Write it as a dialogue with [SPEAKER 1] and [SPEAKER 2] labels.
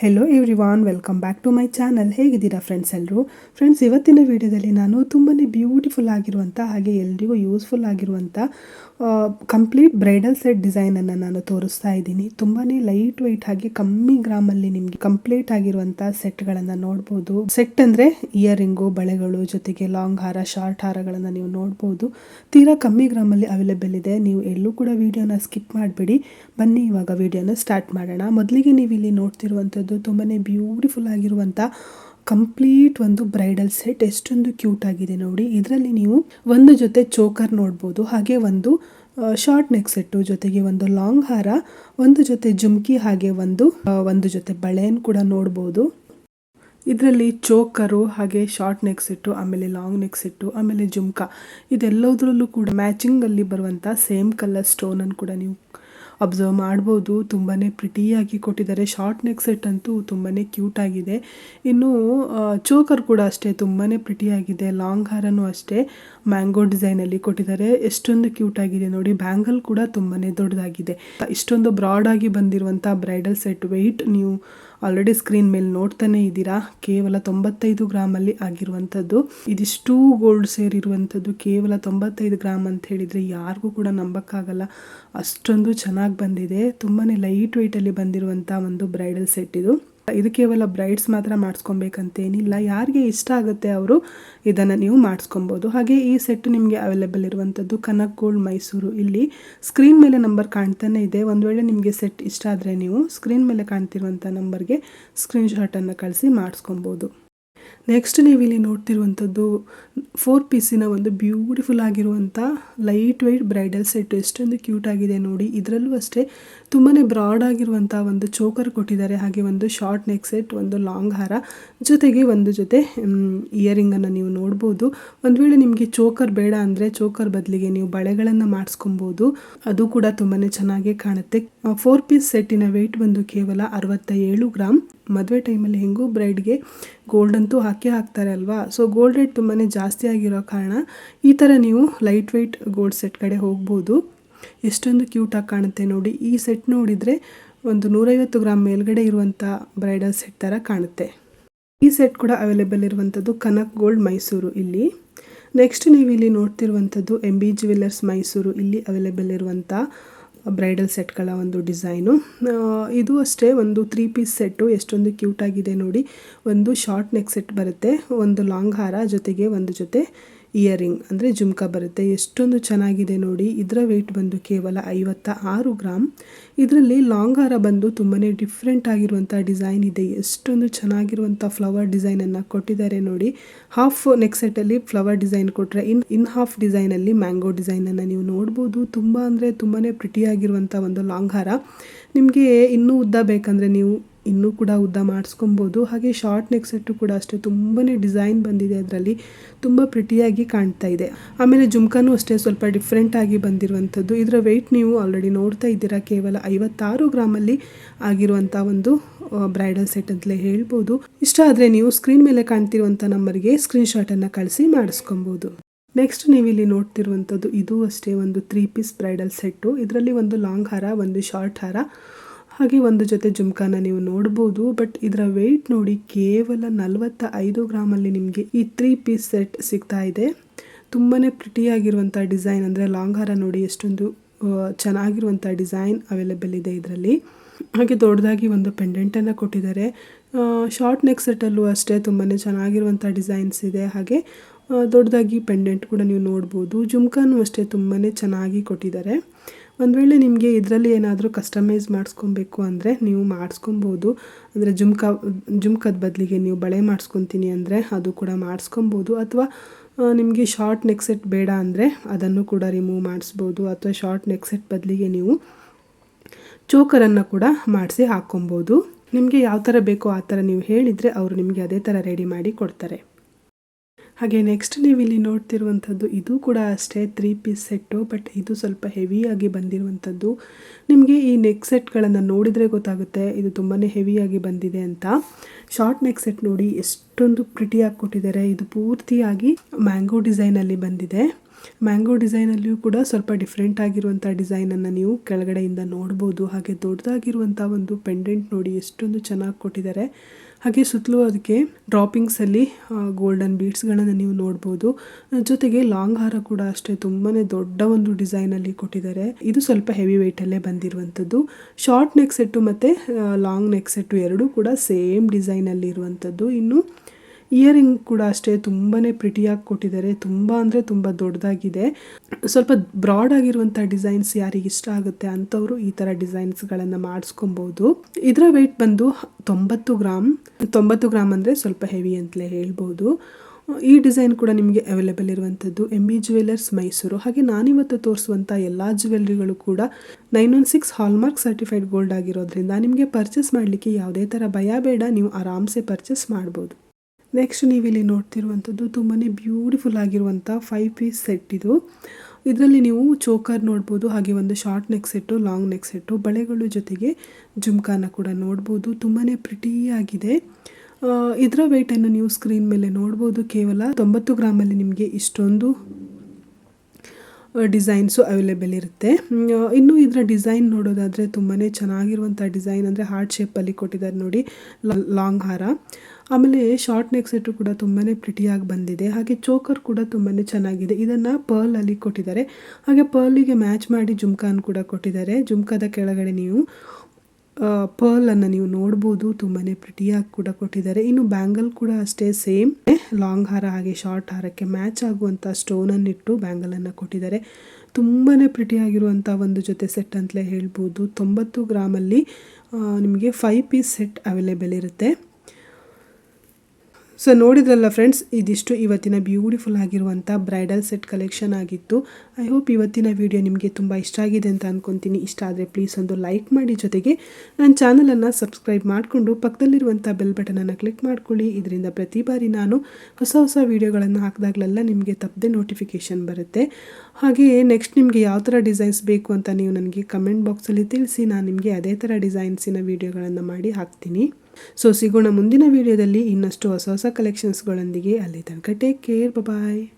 [SPEAKER 1] Hello every one welcome back to my channel ಹೇಗಿದ್ದೀರಾ friends ಎಲ್ಲರೂ friends ಇವತ್ತಿನ ವಿಡಿಯೋದಲ್ಲಿ ನಾನು ತುಂಬಾ ಬ್ಯೂಟಿಫುಲ್ ಆಗಿರುವಂಥ ಹಾಗೆ ಎಲ್ರಿಗೂ ಯೂಸ್ಫುಲ್ ಆಗಿರುವಂಥ ಕಂಪ್ಲೀಟ್ ಬ್ರೈಡಲ್ ಸೆಟ್ ಡಿಸೈನನ್ನು ನಾನು ತೋರಿಸ್ತಾ ಇದ್ದೀನಿ. ತುಂಬಾ ಲೈಟ್ ವೈಟ್ ಹಾಗೆ ಕಮ್ಮಿ ಗ್ರಾಮಲ್ಲಿ ನಿಮಗೆ ಕಂಪ್ಲೀಟ್ ಆಗಿರುವಂಥ ಸೆಟ್ಗಳನ್ನು ನೋಡ್ಬೋದು. ಸೆಟ್ ಅಂದರೆ ಇಯರಿಂಗು ಬಳೆಗಳು ಜೊತೆಗೆ ಲಾಂಗ್ ಹಾರ ಶಾರ್ಟ್ ಹಾರಗಳನ್ನು ನೀವು ನೋಡ್ಬೋದು. ತೀರಾ ಕಮ್ಮಿ ಗ್ರಾಮಲ್ಲಿ ಅವೈಲೇಬಲ್ ಇದೆ. ನೀವು ಎಲ್ಲೂ ಕೂಡ ವಿಡಿಯೋನ ಸ್ಕಿಪ್ ಮಾಡಬೇಡಿ. ಬನ್ನಿ, ಇವಾಗ ವಿಡಿಯೋನ ಸ್ಟಾರ್ಟ್ ಮಾಡೋಣ. ಮೊದಲಿಗೆ ನೀವು ಇಲ್ಲಿ ನೋಡ್ತಿರುವಂಥದ್ದು ತುಂಬಾ ಬ್ಯೂಟಿಫುಲ್ ಆಗಿರುವಂಥ ಕಂಪ್ಲೀಟ್ ಒಂದು ಬ್ರೈಡಲ್ ಸೆಟ್ ಎಷ್ಟೊಂದು ಕ್ಯೂಟ್ ಆಗಿದೆ ನೋಡಿ. ಇದರಲ್ಲಿ ನೀವು ಒಂದು ಜೊತೆ ಚೋಕರ್ ನೋಡ್ಬೋದು, ಹಾಗೆ ಒಂದು ಶಾರ್ಟ್ ನೆಕ್ ಸೆಟ್ಟು ಜೊತೆಗೆ ಒಂದು ಲಾಂಗ್ ಹಾರ, ಒಂದು ಜೊತೆ ಜುಮ್ಕಿ, ಹಾಗೆ ಒಂದು ಒಂದು ಜೊತೆ ಬಳೆಯನ್ನು ಕೂಡ ನೋಡ್ಬೋದು. ಇದರಲ್ಲಿ ಚೋಕರು ಹಾಗೆ ಶಾರ್ಟ್ ನೆಕ್ ಸೆಟ್ಟು ಆಮೇಲೆ ಲಾಂಗ್ ನೆಕ್ ಸೆಟ್ಟು ಆಮೇಲೆ ಜುಮ್ಕಾ, ಇದೆಲ್ಲದರಲ್ಲೂ ಕೂಡ ಮ್ಯಾಚಿಂಗಲ್ಲಿ ಬರುವಂಥ ಸೇಮ್ ಕಲರ್ ಸ್ಟೋನನ್ನು ಕೂಡ ನೀವು ಅಬ್ಸರ್ವ್ ಮಾಡ್ಬೋದು. ತುಂಬಾ ಪ್ರಿಟಿಯಾಗಿ ಕೊಟ್ಟಿದ್ದಾರೆ. ಶಾರ್ಟ್ ನೆಕ್ ಸೆಟ್ ಅಂತೂ ತುಂಬಾ ಕ್ಯೂಟ್ ಆಗಿದೆ. ಇನ್ನು ಚೋಕರ್ ಕೂಡ ಅಷ್ಟೇ ತುಂಬಾ ಪ್ರಿಟಿಯಾಗಿದೆ ಲಾಂಗ್ ಹಾರನೂ ಅಷ್ಟೇ ಮ್ಯಾಂಗೋ ಡಿಸೈನಲ್ಲಿ ಕೊಟ್ಟಿದ್ದಾರೆ. ಎಷ್ಟೊಂದು ಕ್ಯೂಟ್ ಆಗಿದೆ ನೋಡಿ. ಬ್ಯಾಂಗಲ್ ಕೂಡ ತುಂಬಾ ದೊಡ್ಡದಾಗಿದೆ. ಇಷ್ಟೊಂದು ಬ್ರಾಡ್ ಆಗಿ ಬಂದಿರುವಂಥ ಬ್ರೈಡಲ್ ಸೆಟ್ ವೆಯ್ಟ್ ನೀವು ಆಲ್ರೆಡಿ ಸ್ಕ್ರೀನ್ ಮೇಲೆ ನೋಡ್ತಾನೆ ಇದ್ದೀರಾ? ಕೇವಲ ತೊಂಬತ್ತೈದು ಗ್ರಾಮಲ್ಲಿ ಆಗಿರುವಂಥದ್ದು. ಇದಿಷ್ಟು ಗೋಲ್ಡ್ ಸೇರಿರುವಂಥದ್ದು ಕೇವಲ ತೊಂಬತ್ತೈದು ಗ್ರಾಮ್ ಅಂತ ಹೇಳಿದರೆ ಯಾರಿಗೂ ಕೂಡ ನಂಬಕ್ಕಾಗಲ್ಲ. ಅಷ್ಟೊಂದು ಚೆನ್ನಾಗಿ ಬಂದಿದೆ. ತುಂಬಾ ಲೈಟ್ ವೆಯ್ಟಲ್ಲಿ ಬಂದಿರುವಂತಹ ಒಂದು ಬ್ರೈಡಲ್ ಸೆಟ್ ಇದು. ಇದು ಕೇವಲ ಬ್ರೈಡ್ಸ್ ಮಾತ್ರ ಮಾಡಿಸ್ಕೊಬೇಕಂತೇನಿಲ್ಲ. ಯಾರಿಗೆ ಇಷ್ಟ ಆಗುತ್ತೆ ಅವರು ಇದನ್ನು ನೀವು ಮಾಡಿಸ್ಕೊಬೋದು. ಹಾಗೆ ಈ ಸೆಟ್ ನಿಮಗೆ ಅವೈಲೇಬಲ್ ಇರುವಂಥದ್ದು ಕನಕ್ ಗೋಲ್ಡ್ ಮೈಸೂರು. ಇಲ್ಲಿ ಸ್ಕ್ರೀನ್ ಮೇಲೆ ನಂಬರ್ ಕಾಣ್ತಾನೆ ಇದೆ. ಒಂದು ವೇಳೆ ನಿಮಗೆ ಸೆಟ್ ಇಷ್ಟ ಆದರೆ ನೀವು ಸ್ಕ್ರೀನ್ ಮೇಲೆ ಕಾಣ್ತಿರುವಂಥ ನಂಬರ್ಗೆ ಸ್ಕ್ರೀನ್ಶಾಟನ್ನು ಕಳಿಸಿ ಮಾಡಿಸ್ಕೊಬೋದು. ನೆಕ್ಸ್ಟ್ ನೀವು ಇಲ್ಲಿ ನೋಡ್ತಿರುವಂಥದ್ದು ಫೋರ್ ಪೀಸಿನ ಒಂದು ಬ್ಯೂಟಿಫುಲ್ ಆಗಿರುವಂಥ ಲೈಟ್ ವೈಟ್ ಬ್ರೈಡಲ್ ಸೆಟ್ ಎಷ್ಟೊಂದು ಕ್ಯೂಟ್ ಆಗಿದೆ ನೋಡಿ. ಇದರಲ್ಲೂ ಅಷ್ಟೇ ತುಂಬಾ ಬ್ರಾಡ್ ಆಗಿರುವಂಥ ಒಂದು ಚೋಕರ್ ಕೊಟ್ಟಿದ್ದಾರೆ. ಹಾಗೆ ಒಂದು ಶಾರ್ಟ್ ನೆಕ್ ಸೆಟ್ ಒಂದು ಲಾಂಗ್ ಹಾರ. ಜೊತೆಗೆ ಒಂದು ಜೊತೆ ಇಯರಿಂಗನ್ನು ನೀವು ನೋಡ್ಬೋದು. ಒಂದು ವೇಳೆ ನಿಮಗೆ ಚೋಕರ್ ಬೇಡ ಅಂದರೆ ಚೋಕರ್ ಬದಲಿಗೆ ನೀವು ಬಳೆಗಳನ್ನು ಮಾಡಿಸ್ಕೊಬೋದು. ಅದು ಕೂಡ ತುಂಬಾ ಚೆನ್ನಾಗಿ ಕಾಣುತ್ತೆ. ಫೋರ್ ಪೀಸ್ ಸೆಟ್ಟಿನ ವೆಯ್ಟ್ ಬಂದು ಕೇವಲ ಅರವತ್ತ ಏಳು ಗ್ರಾಮ್ ಮದುವೆ ಟೈಮಲ್ಲಿ ಹೆಂಗೂ ಬ್ರೈಡ್ಗೆ ಗೋಲ್ಡ್ ಅಂತೂ ಹಾಕೇ ಹಾಕ್ತಾರೆ ಅಲ್ವಾ? ಸೊ ಗೋಲ್ಡ್ ರೇಟ್ ತುಂಬಾ ಜಾಸ್ತಿ ಆಗಿರೋ ಕಾರಣ ಈ ಥರ ನೀವು ಲೈಟ್ ವೆಯ್ಟ್ ಗೋಲ್ಡ್ ಸೆಟ್ ಕಡೆ ಹೋಗ್ಬೋದು. ಎಷ್ಟೊಂದು ಕ್ಯೂಟಾಗಿ ಕಾಣುತ್ತೆ ನೋಡಿ. ಈ ಸೆಟ್ ನೋಡಿದರೆ ಒಂದು ನೂರೈವತ್ತು ಗ್ರಾಮ್ ಮೇಲ್ಗಡೆ ಇರುವಂಥ ಬ್ರೈಡಲ್ ಸೆಟ್ ಥರ ಕಾಣುತ್ತೆ. ಈ ಸೆಟ್ ಕೂಡ ಅವೈಲೇಬಲ್ ಇರುವಂಥದ್ದು ಕನಕ್ ಗೋಲ್ಡ್ ಮೈಸೂರು ಇಲ್ಲಿ. ನೆಕ್ಸ್ಟ್ ನೀವು ಇಲ್ಲಿ ನೋಡ್ತಿರುವಂಥದ್ದು ಎಂ ಬಿ ಜ್ಯುವೆಲ್ಲರ್ಸ್ ಮೈಸೂರು ಇಲ್ಲಿ ಅವೈಲೇಬಲ್ ಇರುವಂಥ ಬ್ರೈಡಲ್ ಸೆಟ್ಗಳ ಒಂದು ಡಿಸೈನು. ಇದು ಅಷ್ಟೇ, ಒಂದು ತ್ರೀ ಪೀಸ್ ಸೆಟ್ಟು ಎಷ್ಟೊಂದು ಕ್ಯೂಟಾಗಿದೆ ನೋಡಿ. ಒಂದು ಶಾರ್ಟ್ ನೆಕ್ ಸೆಟ್ ಬರುತ್ತೆ, ಒಂದು ಲಾಂಗ್ ಹಾರ, ಜೊತೆಗೆ ಒಂದು ಜೊತೆ ಇಯರಿಂಗ್, ಅಂದರೆ ಜುಮ್ಕಾ ಬರುತ್ತೆ. ಎಷ್ಟೊಂದು ಚೆನ್ನಾಗಿದೆ ನೋಡಿ. ಇದರ ವೆಯ್ಟ್ ಬಂದು ಕೇವಲ ಐವತ್ತ ಆರು ಗ್ರಾಮ್ ಇದರಲ್ಲಿ ಲಾಂಗ್ ಹಾರ ಬಂದು ತುಂಬಾ ಡಿಫ್ರೆಂಟ್ ಆಗಿರುವಂಥ ಡಿಸೈನ್ ಇದೆ. ಎಷ್ಟೊಂದು ಚೆನ್ನಾಗಿರುವಂಥ ಫ್ಲವರ್ ಡಿಸೈನನ್ನು ಕೊಟ್ಟಿದ್ದಾರೆ ನೋಡಿ. ಹಾಫ್ ನೆಕ್ ಸೆಟ್ಟಲ್ಲಿ ಫ್ಲವರ್ ಡಿಸೈನ್ ಕೊಟ್ಟರೆ ಇನ್ ಇನ್ ಹಾಫ್ ಡಿಸೈನಲ್ಲಿ ಮ್ಯಾಂಗೋ ಡಿಸೈನನ್ನು ನೀವು ನೋಡ್ಬೋದು. ತುಂಬ ಅಂದರೆ ತುಂಬಾ ಪ್ರಿಟಿಯಾಗಿರುವಂಥ ಒಂದು ಲಾಂಗ್ ಹಾರ. ನಿಮಗೆ ಇನ್ನೂ ಉದ್ದ ಬೇಕಂದರೆ ನೀವು ಇನ್ನೂ ಕೂಡ ಉದ್ದ ಮಾಡಿಸ್ಕೊಬೋದು. ಹಾಗೆ ಶಾರ್ಟ್ ನೆಕ್ ಸೆಟ್ಟು ಕೂಡ ಅಷ್ಟೇ ತುಂಬಾ ಡಿಸೈನ್ ಬಂದಿದೆ ಅದರಲ್ಲಿ. ತುಂಬ ಪ್ರಿಟಿಯಾಗಿ ಕಾಣ್ತಾ ಇದೆ. ಆಮೇಲೆ ಜುಮ್ಕಾನು ಅಷ್ಟೇ ಸ್ವಲ್ಪ ಡಿಫ್ರೆಂಟ್ ಆಗಿ ಬಂದಿರುವಂಥದ್ದು. ಇದರ ವೆಯ್ಟ್ ನೀವು ಆಲ್ರೆಡಿ ನೋಡ್ತಾ ಇದ್ದೀರಾ, ಕೇವಲ ಐವತ್ತಾರು ಗ್ರಾಮಲ್ಲಿ ಆಗಿರುವಂಥ ಒಂದು ಬ್ರೈಡಲ್ ಸೆಟ್ ಅಂತಲೇ ಹೇಳ್ಬೋದು. ಇಷ್ಟ ಆದರೆ ನೀವು ಸ್ಕ್ರೀನ್ ಮೇಲೆ ಕಾಣ್ತಿರುವಂಥ ನಂಬರ್ಗೆ ಸ್ಕ್ರೀನ್ಶಾಟನ್ನು ಕಳಿಸಿ ಮಾಡಿಸ್ಕೊಬೋದು. ನೆಕ್ಸ್ಟ್ ನೀವು ಇಲ್ಲಿ ನೋಡ್ತಿರುವಂಥದ್ದು, ಇದು ಅಷ್ಟೇ ಒಂದು ತ್ರೀ ಪೀಸ್ ಬ್ರೈಡಲ್ ಸೆಟ್ಟು ಇದರಲ್ಲಿ ಒಂದು ಲಾಂಗ್ ಹಾರ, ಒಂದು ಶಾರ್ಟ್ ಹಾರ. ಹಾಗೆ ಒಂದು ಜೊತೆ ಜುಮ್ಕಾನ ನೀವು ನೋಡಬಹುದು ಬಟ್ ಇದರ ವೆಯ್ಟ್ ನೋಡಿ ಕೇವಲ ನಲವತ್ತ ಐದು ಗ್ರಾಮಲ್ಲಿ ನಿಮಗೆ ಈ ತ್ರೀ ಪೀಸ್ ಸೆಟ್ ಸಿಗ್ತಾ ಇದೆ. ತುಂಬಾನೇ ಪ್ರಿಟಿ ಪ್ರಿಟಿಯಾಗಿರುವಂಥ ಡಿಸೈನ್ ಅಂದ್ರೆ ಲಾಂಗ್ ಹಾರ ನೋಡಿ ಎಷ್ಟೊಂದು ಚೆನ್ನಾಗಿರುವಂತಹ ಡಿಸೈನ್ ಅವೈಲೇಬಲ್ ಇದೆ ಇದರಲ್ಲಿ. ಹಾಗೆ ದೊಡ್ಡದಾಗಿ ಒಂದು ಪೆಂಡೆಂಟ್ ಅನ್ನ ಕೊಟ್ಟಿದ್ದಾರೆ. ಶಾರ್ಟ್ ನೆಕ್ ಸೆಟ್ಟಲ್ಲೂ ಅಷ್ಟೇ ತುಂಬಾನೇ ಚೆನ್ನಾಗಿರುವಂಥ ಡಿಸೈನ್ಸ್ ಇದೆ. ಹಾಗೆ ದೊಡ್ಡದಾಗಿ ಪೆಂಡೆಂಟ್ ಕೂಡ ನೀವು ನೋಡ್ಬೋದು. ಜುಮ್ಕಾನು ಅಷ್ಟೇ ತುಂಬಾ ಚೆನ್ನಾಗಿ ಕೊಟ್ಟಿದ್ದಾರೆ. ಒಂದು ವೇಳೆ ನಿಮಗೆ ಇದರಲ್ಲಿ ಏನಾದರೂ ಕಸ್ಟಮೈಸ್ ಮಾಡಿಸ್ಕೊಬೇಕು ಅಂದರೆ ನೀವು ಮಾಡಿಸ್ಕೊಬೋದು. ಅಂದರೆ ಜುಮ್ಕ, ಜುಮ್ಕದ ಬದಲಿಗೆ ನೀವು ಬಳೆ ಮಾಡಿಸ್ಕೊತೀನಿ ಅಂದರೆ ಅದು ಕೂಡ ಮಾಡಿಸ್ಕೊಬೋದು. ಅಥವಾ ನಿಮಗೆ ಶಾರ್ಟ್ ನೆಕ್ ಸೆಟ್ ಬೇಡ ಅಂದರೆ ಅದನ್ನು ಕೂಡ ರಿಮೂವ್ ಮಾಡಿಸ್ಬೋದು. ಅಥವಾ ಶಾರ್ಟ್ ನೆಕ್ ಸೆಟ್ ಬದಲಿಗೆ ನೀವು ಚೋಕರನ್ನು ಕೂಡ ಮಾಡಿಸಿ ಹಾಕ್ಕೊಬೋದು. ನಿಮಗೆ ಯಾವ ಥರ ಬೇಕೋ ಆ ಥರ ನೀವು ಹೇಳಿದರೆ ಅವರು ನಿಮಗೆ ಅದೇ ಥರ ರೆಡಿ ಮಾಡಿ ಕೊಡ್ತಾರೆ. ಹಾಗೆ ನೆಕ್ಸ್ಟ್ ನೀವು ಇಲ್ಲಿ ನೋಡ್ತಿರುವಂಥದ್ದು ಇದು ಕೂಡ ಅಷ್ಟೇ ತ್ರೀ ಪೀಸ್ ಸೆಟ್ಟು ಬಟ್ ಇದು ಸ್ವಲ್ಪ ಹೆವಿಯಾಗಿ ಬಂದಿರುವಂಥದ್ದು. ನಿಮಗೆ ಈ ನೆಕ್ ಸೆಟ್ಗಳನ್ನು ನೋಡಿದರೆ ಗೊತ್ತಾಗುತ್ತೆ ಇದು ತುಂಬಾ ಹೆವಿಯಾಗಿ ಬಂದಿದೆ ಅಂತ. ಶಾರ್ಟ್ ನೆಕ್ ಸೆಟ್ ನೋಡಿ ಎಷ್ಟೊಂದು ಪ್ರಿಟಿಯಾಗಿ ಕೊಟ್ಟಿದ್ದಾರೆ. ಇದು ಪೂರ್ತಿಯಾಗಿ ಮ್ಯಾಂಗೋ ಡಿಸೈನಲ್ಲಿ ಬಂದಿದೆ. ಮ್ಯಾಂಗೋ ಡಿಸೈನಲ್ಲಿಯೂ ಕೂಡ ಸ್ವಲ್ಪ ಡಿಫ್ರೆಂಟ್ ಆಗಿರುವಂಥ ಡಿಸೈನನ್ನು ನೀವು ಕೆಳಗಡೆಯಿಂದ ನೋಡ್ಬೋದು. ಹಾಗೆ ದೊಡ್ಡದಾಗಿರುವಂಥ ಒಂದು ಪೆಂಡೆಂಟ್ ನೋಡಿ ಎಷ್ಟೊಂದು ಚೆನ್ನಾಗಿ ಕೊಟ್ಟಿದ್ದಾರೆ. ಹಾಗೆ ಸುತ್ತಲೂ ಅದಕ್ಕೆ ಡ್ರಾಪಿಂಗ್ಸಲ್ಲಿ ಗೋಲ್ಡನ್ ಬೀಡ್ಸ್ಗಳನ್ನು ನೀವು ನೋಡ್ಬೋದು. ಜೊತೆಗೆ ಲಾಂಗ್ ಹಾರ ಕೂಡ ಅಷ್ಟೇ ತುಂಬಾ ದೊಡ್ಡ ಒಂದು ಡಿಸೈನಲ್ಲಿ ಕೊಟ್ಟಿದ್ದಾರೆ. ಇದು ಸ್ವಲ್ಪ ಹೆವಿ ವೆಯ್ಟಲ್ಲೇ ಬಂದಿರುವಂಥದ್ದು. ಶಾರ್ಟ್ ನೆಕ್ ಸೆಟ್ಟು ಮತ್ತು ಲಾಂಗ್ ನೆಕ್ ಸೆಟ್ಟು ಎರಡೂ ಕೂಡ ಸೇಮ್ ಡಿಸೈನಲ್ಲಿ ಇರುವಂಥದ್ದು. ಇನ್ನು ಇಯರಿಂಗ್ ಕೂಡ ಅಷ್ಟೇ ತುಂಬಾ ಪ್ರಿಟಿಯಾಗಿ ಕೊಟ್ಟಿದ್ದಾರೆ. ತುಂಬ ಅಂದರೆ ತುಂಬ ದೊಡ್ಡದಾಗಿದೆ. ಸ್ವಲ್ಪ ಬ್ರಾಡ್ ಆಗಿರುವಂಥ ಡಿಸೈನ್ಸ್ ಯಾರಿಗೆ ಇಷ್ಟ ಆಗುತ್ತೆ ಅಂಥವರು ಈ ಥರ ಡಿಸೈನ್ಸ್ಗಳನ್ನು ಮಾಡಿಸ್ಕೊಬೋದು ಇದರ ವೆಯ್ಟ್ ಬಂದು ತೊಂಬತ್ತು ಗ್ರಾಮ್ ತೊಂಬತ್ತು ಗ್ರಾಮ್ ಅಂದರೆ ಸ್ವಲ್ಪ ಹೆವಿ ಅಂತಲೇ ಹೇಳ್ಬೋದು. ಈ ಡಿಸೈನ್ ಕೂಡ ನಿಮಗೆ ಅವೈಲೇಬಲ್ ಇರುವಂಥದ್ದು ಎಂ ಬಿ ಜ್ಯುವೆಲರ್ಸ್ ಮೈಸೂರು. ಹಾಗೆ ನಾನಿವತ್ತು ತೋರಿಸುವಂಥ ಎಲ್ಲ ಜ್ಯುವೆಲ್ರಿಗಳು ಕೂಡ nine one six hallmark certified gold ಆಗಿರೋದ್ರಿಂದ ನಿಮಗೆ ಪರ್ಚೇಸ್ ಮಾಡಲಿಕ್ಕೆ ಯಾವುದೇ ಥರ ಭಯ ಬೇಡ. ನೀವು ಆರಾಮ್ಸೆ ಪರ್ಚೇಸ್ ಮಾಡ್ಬೋದು. ನೆಕ್ಸ್ಟ್ ನೀವಿಲ್ಲಿ ನೋಡ್ತಿರುವಂಥದ್ದು ತುಂಬಾ ಬ್ಯೂಟಿಫುಲ್ ಆಗಿರುವಂಥ ಫೈವ್ ಪೀಸ್ ಸೆಟ್ ಇದು. ಇದರಲ್ಲಿ ನೀವು ಚೋಕರ್ ನೋಡ್ಬೋದು, ಹಾಗೆ ಒಂದು short neck set long neck set ಬಳೆಗಳು ಜೊತೆಗೆ ಜುಮ್ಕಾನ ಕೂಡ ನೋಡ್ಬೋದು. ತುಂಬಾ ಪ್ರಿಟಿಯಾಗಿದೆ ಇದರ ವೆಯ್ಟನ್ನು ನೀವು ಸ್ಕ್ರೀನ್ ಮೇಲೆ ನೋಡ್ಬೋದು. ಕೇವಲ ತೊಂಬತ್ತು ಗ್ರಾಮಲ್ಲಿ ನಿಮಗೆ ಇಷ್ಟೊಂದು ಡಿಸೈನ್ಸು ಅವೈಲೇಬಲ್ ಇರುತ್ತೆ. ಇನ್ನು ಇದರ ಡಿಸೈನ್ ನೋಡೋದಾದರೆ ತುಂಬಾ ಚೆನ್ನಾಗಿರುವಂಥ ಡಿಸೈನ್ ಅಂದರೆ ಹಾರ್ಟ್ ಶೇಪಲ್ಲಿ ಕೊಟ್ಟಿದ್ದಾರೆ ನೋಡಿ ಲಾಂಗ್ ಹಾರ. ಆಮೇಲೆ ಶಾರ್ಟ್ ನೆಕ್ ಸೆಟ್ಟು ಕೂಡ ತುಂಬಾ ಪ್ರಿಟಿಯಾಗಿ ಬಂದಿದೆ. ಹಾಗೆ ಚೋಕರ್ ಕೂಡ ತುಂಬಾ ಚೆನ್ನಾಗಿದೆ. ಇದನ್ನು ಪರ್ಲಲ್ಲಿ ಕೊಟ್ಟಿದ್ದಾರೆ. ಹಾಗೆ ಪರ್ಲಿಗೆ ಮ್ಯಾಚ್ ಮಾಡಿ ಜುಮ್ಕಾನ್ ಕೂಡ ಕೊಟ್ಟಿದ್ದಾರೆ. ಜುಮ್ಕಾದ ಕೆಳಗಡೆ ನೀವು ಪರ್ಲನ್ನು ನೀವು ನೋಡ್ಬೋದು ತುಂಬಾ ಪ್ರಿಟಿಯಾಗಿ ಕೂಡ ಕೊಟ್ಟಿದ್ದಾರೆ. ಇನ್ನು ಬ್ಯಾಂಗಲ್ ಕೂಡ ಅಷ್ಟೇ ಸೇಮ್ ಲಾಂಗ್ ಹಾರ ಹಾಗೆ ಶಾರ್ಟ್ ಹಾರಕ್ಕೆ ಮ್ಯಾಚ್ ಆಗುವಂಥ ಸ್ಟೋನನ್ನಿಟ್ಟು ಬ್ಯಾಂಗಲನ್ನು ಕೊಟ್ಟಿದ್ದಾರೆ. ತುಂಬಾ ಪ್ರಿಟಿಯಾಗಿರುವಂಥ ಒಂದು ಜೊತೆ ಸೆಟ್ ಅಂತಲೇ ಹೇಳ್ಬೋದು. ತೊಂಬತ್ತು ಗ್ರಾಮಲ್ಲಿ ನಿಮಗೆ ಫೈವ್ ಪೀಸ್ ಸೆಟ್ ಅವೈಲೇಬಲ್ ಇರುತ್ತೆ. ಸೊ ನೋಡಿದ್ರಲ್ಲ ಫ್ರೆಂಡ್ಸ್ ಇದಿಷ್ಟು ಇವತ್ತಿನ ಬ್ಯೂಟಿಫುಲ್ ಆಗಿರುವಂಥ ಬ್ರೈಡಲ್ ಸೆಟ್ ಕಲೆಕ್ಷನ್ ಆಗಿತ್ತು. ಐ ಹೋಪ್ ಇವತ್ತಿನ ವಿಡಿಯೋ ನಿಮಗೆ ತುಂಬ ಇಷ್ಟ ಆಗಿದೆ ಅಂತ ಅಂದ್ಕೊತೀನಿ ಇಷ್ಟ ಆದರೆ ಪ್ಲೀಸ್ ಒಂದು ಲೈಕ್ ಮಾಡಿ ಜೊತೆಗೆ ನನ್ನ ಚಾನಲನ್ನು ಸಬ್ಸ್ಕ್ರೈಬ್ ಮಾಡಿಕೊಂಡು ಪಕ್ಕದಲ್ಲಿರುವಂಥ ಬೆಲ್ ಬಟನನ್ನು ಕ್ಲಿಕ್ ಮಾಡ್ಕೊಳ್ಳಿ. ಇದರಿಂದ ಪ್ರತಿ ಬಾರಿ ನಾನು ಹೊಸ ಹೊಸ ವೀಡಿಯೋಗಳನ್ನು ಹಾಕಿದಾಗಲೆಲ್ಲ ನಿಮಗೆ ತಪ್ಪದೆ ನೋಟಿಫಿಕೇಷನ್ ಬರುತ್ತೆ. ಹಾಗೆಯೇ ನೆಕ್ಸ್ಟ್ ನಿಮಗೆ ಯಾವ ಥರ ಡಿಸೈನ್ಸ್ ಬೇಕು ಅಂತ ನೀವು ನನಗೆ ಕಮೆಂಟ್ ಬಾಕ್ಸಲ್ಲಿ ತಿಳಿಸಿ, ನಾನು ನಿಮಗೆ ಅದೇ ಥರ ಡಿಸೈನ್ಸಿನ ವೀಡಿಯೋಗಳನ್ನು ಮಾಡಿ ಹಾಕ್ತೀನಿ. ಸೊ ಸಿಗೋಣ ಮುಂದಿನ ವಿಡಿಯೋದಲ್ಲಿ ಇನ್ನಷ್ಟು ಹೊಸ ಹೊಸ ಕಲೆಕ್ಷನ್ಸ್ಗಳೊಂದಿಗೆ ಅಲ್ಲಿ ತನಕ ಟೇಕ್ ಕೇರ್ ಬಾಯ್